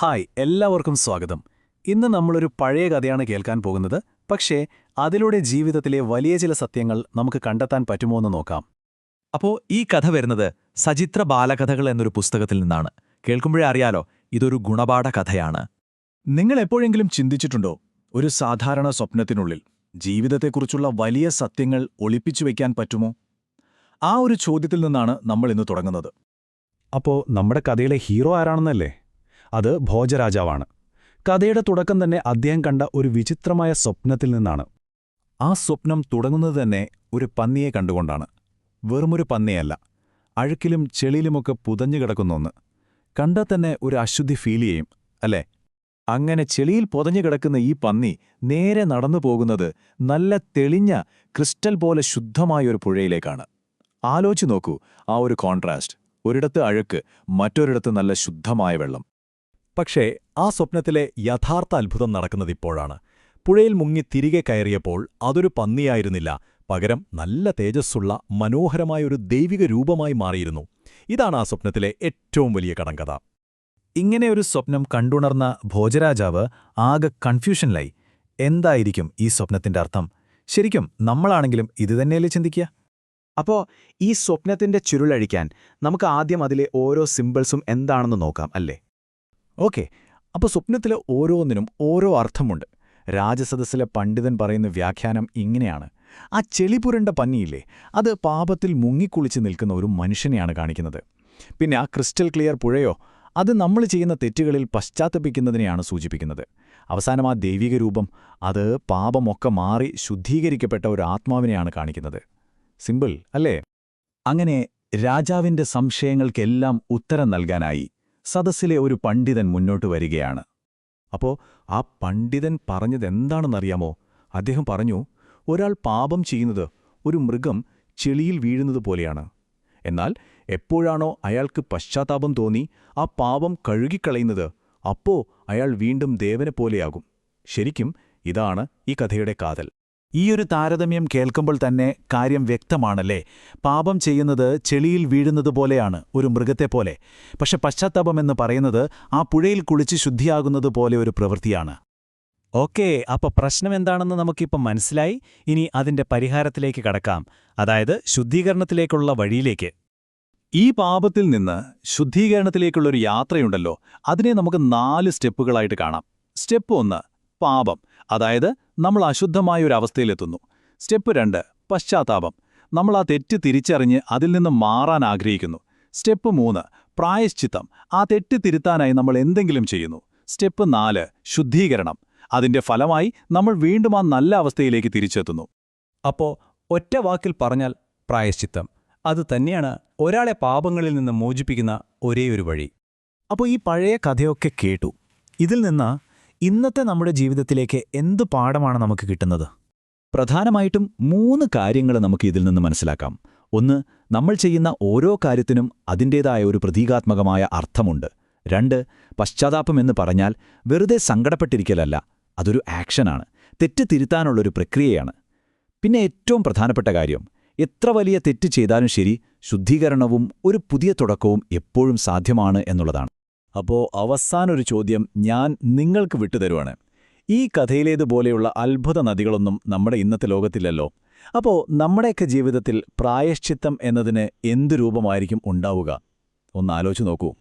Hi എല്ലാവർക്കും സ്വാഗതം. ഇന്ന് നമ്മളൊരു പഴയ കഥയാണ് കേൾക്കാൻ പോകുന്നത്. പക്ഷേ അതിലൂടെ ജീവിതത്തിലെ വലിയ ചില സത്യങ്ങൾ നമുക്ക് കണ്ടെത്താൻ പറ്റുമോ എന്ന് നോക്കാം. അപ്പോ ഈ കഥ വരുന്നത് സചിത്ര ബാലകഥകൾ എന്നൊരു പുസ്തകത്തിൽ നിന്നാണ്. കേൾക്കുമ്പോഴേ അറിയാലോ ഇതൊരു ഗുണപാഠ കഥയാണ്. നിങ്ങൾ എപ്പോഴെങ്കിലും ചിന്തിച്ചിട്ടുണ്ടോ? ഒരു സാധാരണ സ്വപ്നത്തിനുള്ളിൽ ജീവിതത്തെക്കുറിച്ചുള്ള വലിയ സത്യങ്ങൾ ഒളിപ്പിച്ചു വയ്ക്കാൻ പറ്റുമോ? ആ ഒരു ചോദ്യത്തിൽ നിന്നാണ് നമ്മൾ ഇന്ന് തുടങ്ങുന്നത്. അപ്പോ നമ്മുടെ കഥയിലെ ഹീറോ ആരാണെന്നല്ലേ? അത് ഭോജരാജാവാണ്. കഥയുടെ തുടക്കം തന്നെ അദ്ദേഹം കണ്ട ഒരു വിചിത്രമായ സ്വപ്നത്തിൽ നിന്നാണ്. ആ സ്വപ്നം തുടങ്ങുന്നത് തന്നെ ഒരു പന്നിയെ കണ്ടുകൊണ്ടാണ്. വെറുമൊരു പന്നിയല്ല അഴുക്കിലും ചെളിയിലുമൊക്കെ പുതഞ്ഞു കിടക്കുന്ന ഒന്ന്. കണ്ടാൽ തന്നെ ഒരു അശുദ്ധി ഫീൽ ചെയ്യും അല്ലേ? അങ്ങനെ ചെളിയിൽ പുതഞ്ഞു കിടക്കുന്ന ഈ പന്നി നേരെ നടന്നു പോകുന്നത് നല്ല തെളിഞ്ഞ ക്രിസ്റ്റൽ പോലെ ശുദ്ധമായ ഒരു പുഴയിലേക്കാണ്. ആലോചിച്ചു നോക്കൂ ആ ഒരു കോൺട്രാസ്റ്റ് ഒരിടത്ത് അഴുക്ക് മറ്റൊരിടത്ത് നല്ല ശുദ്ധമായ വെള്ളം. പക്ഷേ ആ സ്വപ്നത്തിലെ യഥാർത്ഥ അത്ഭുതം നടക്കുന്നതിപ്പോഴാണ് പുഴയിൽ മുങ്ങി തിരികെ കയറിയപ്പോൾ അതൊരു പന്നിയായിരുന്നില്ല പകരം നല്ല തേജസ്സുള്ള മനോഹരമായ ഒരു ദൈവിക രൂപമായി മാറിയിരുന്നു. ഇതാണ് ആ സ്വപ്നത്തിലെ ഏറ്റവും വലിയ കടങ്കഥ. ഇങ്ങനെ ഒരു സ്വപ്നം കണ്ടുണർന്ന ഭോജരാജാവ് ആകെ കൺഫ്യൂഷനിലായി. എന്തായിരിക്കും ഈ സ്വപ്നത്തിന്റെ അർത്ഥം? ശരിക്കും നമ്മളാണെങ്കിലും ഇതുതന്നെയല്ലേ ചിന്തിക്കുക? അപ്പോ ഈ സ്വപ്നത്തിന്റെ ചുരുളഴിക്കാൻ നമുക്ക് ആദ്യം അതിലെ ഓരോ സിമ്പിൾസും എന്താണെന്ന് നോക്കാം അല്ലേ? ഓക്കെ അപ്പോൾ സ്വപ്നത്തിലെ ഓരോന്നിനും ഓരോ അർത്ഥമുണ്ട്. രാജസദസ്സിലെ പണ്ഡിതൻ പറയുന്ന വ്യാഖ്യാനം ഇങ്ങനെയാണ്. ആ ചെളിപുരണ്ട പന്നിയില്ലേ അത് പാപത്തിൽ മുങ്ങിക്കുളിച്ച് നിൽക്കുന്ന ഒരു മനുഷ്യനെയാണ് കാണിക്കുന്നത്. പിന്നെ ആ ക്രിസ്റ്റൽ ക്ലിയർ പുഴയോ അത് നമ്മൾ ചെയ്യുന്ന തെറ്റുകളിൽ പശ്ചാത്തപിക്കുന്നതിനെയാണ് സൂചിപ്പിക്കുന്നത്. അവസാനം ആ ദൈവിക രൂപം അത് പാപമൊക്കെ മാറി ശുദ്ധീകരിക്കപ്പെട്ട ഒരു ആത്മാവിനെയാണ് കാണിക്കുന്നത്. സിമ്പിൾ അല്ലേ? അങ്ങനെ രാജാവിന്റെ സംശയങ്ങൾക്കെല്ലാം ഉത്തരം നൽകാനായി സദസ്സിലെ ഒരു പണ്ഡിതൻ മുന്നോട്ട് വരികയാണ്. അപ്പോ ആ പണ്ഡിതൻ പറഞ്ഞതെന്താണെന്നറിയാമോ? അദ്ദേഹം പറഞ്ഞു ഒരാൾ പാപം ചെയ്യുന്നത് ഒരു മൃഗം ചെളിയിൽ വീഴുന്നത് പോലെയാണ്. എന്നാൽ എപ്പോഴാണോ അയാൾക്ക് പശ്ചാത്താപം തോന്നി ആ പാപം കഴുകിക്കളയുന്നത് അപ്പോ അയാൾ വീണ്ടും ദേവനെ പോലെയാകും. ശരിക്കും ഇതാണ് ഈ കഥയുടെ കാതൽ. ഈയൊരു താരതമ്യം കേൾക്കുമ്പോൾ തന്നെ കാര്യം വ്യക്തമാണല്ലേ? പാപം ചെയ്യുന്നത് ചെളിയിൽ വീഴുന്നത് പോലെയാണ് ഒരു മൃഗത്തെപ്പോലെ. പക്ഷെ പശ്ചാത്താപമെന്ന് പറയുന്നത് ആ പുഴയിൽ കുളിച്ച് ശുദ്ധിയാകുന്നത് പോലെ ഒരു പ്രവൃത്തിയാണ്. ഓക്കേ അപ്പൊ പ്രശ്നം എന്താണെന്ന് നമുക്കിപ്പം മനസ്സിലായി. ഇനി അതിന്റെ പരിഹാരത്തിലേക്ക് കടക്കാം. അതായത് ശുദ്ധീകരണത്തിലേക്കുള്ള വഴിയിലേക്ക്. ഈ പാപത്തിൽ നിന്ന് ശുദ്ധീകരണത്തിലേക്കുള്ളൊരു യാത്രയുണ്ടല്ലോ. അതിനെ നമുക്ക് നാല് സ്റ്റെപ്പുകളായിട്ട് കാണാം. സ്റ്റെപ്പ് ഒന്ന് പാപം. അതായത് നമ്മൾ അശുദ്ധമായ ഒരു അവസ്ഥയിലെത്തുന്നു. സ്റ്റെപ്പ് രണ്ട് പശ്ചാത്താപം. നമ്മൾ ആ തെറ്റ് തിരിച്ചറിഞ്ഞ് അതിൽ നിന്ന് മാറാൻ ആഗ്രഹിക്കുന്നു. സ്റ്റെപ്പ് മൂന്ന് പ്രായശ്ചിത്തം. ആ തെറ്റ് തിരുത്താനായി നമ്മൾ എന്തെങ്കിലും ചെയ്യുന്നു. സ്റ്റെപ്പ് നാല് ശുദ്ധീകരണം. അതിന്റെ ഫലമായി നമ്മൾ വീണ്ടും ആ നല്ല അവസ്ഥയിലേക്ക് തിരിച്ചെത്തുന്നു. അപ്പോ ഒറ്റ വാക്കിൽ പറഞ്ഞാൽ പ്രായശ്ചിത്തം. അത് തന്നെയാണ് ഒരാളെ പാപങ്ങളിൽ നിന്ന് മോചിപ്പിക്കുന്ന ഒരേയൊരു വഴി. അപ്പോൾ ഈ പഴയ കഥയൊക്കെ കേട്ടു. ഇതിൽ നിന്ന് ഇന്നത്തെ നമ്മുടെ ജീവിതത്തിലേക്ക് എന്ത് പാഠമാണ് നമുക്ക് കിട്ടുന്നത്? പ്രധാനമായിട്ടും മൂന്ന് കാര്യങ്ങൾ നമുക്ക് ഇതിൽ നിന്ന് മനസ്സിലാക്കാം. ഒന്ന് നമ്മൾ ചെയ്യുന്ന ഓരോ കാര്യത്തിനും അതിന്റേതായ ഒരു പ്രതീകാത്മകമായ അർത്ഥമുണ്ട്. രണ്ട് പശ്ചാത്താപം എന്ന് പറഞ്ഞാൽ വെറുതെ സങ്കടപ്പെട്ടിരിക്കലല്ല അതൊരു ആക്ഷനാണ് തെറ്റ് തിരുത്താനുള്ളൊരു പ്രക്രിയയാണ്. പിന്നെ ഏറ്റവും പ്രധാനപ്പെട്ട കാര്യം എത്ര വലിയ തെറ്റ് ചെയ്താലും ശരി ശുദ്ധീകരണവും ഒരു പുതിയ തുടക്കവും എപ്പോഴും സാധ്യമാണ് എന്നുള്ളതാണ്. അപ്പോ അവസാനൊരു ചോദ്യം ഞാൻ നിങ്ങൾക്ക് വിട്ടുതരുവാണ്. ഈ കഥയിലേതുപോലെയുള്ള അത്ഭുത നദികളൊന്നും നമ്മുടെ ഇന്നത്തെ ലോകത്തില്ലല്ലോ. അപ്പോ നമ്മുടെയൊക്കെ ജീവിതത്തിൽ പ്രായശ്ചിത്തം എന്നതിന് എന്തു രൂപമായിരിക്കും ഉണ്ടാവുക? ഒന്ന് ആലോചിച്ച് നോക്കൂ.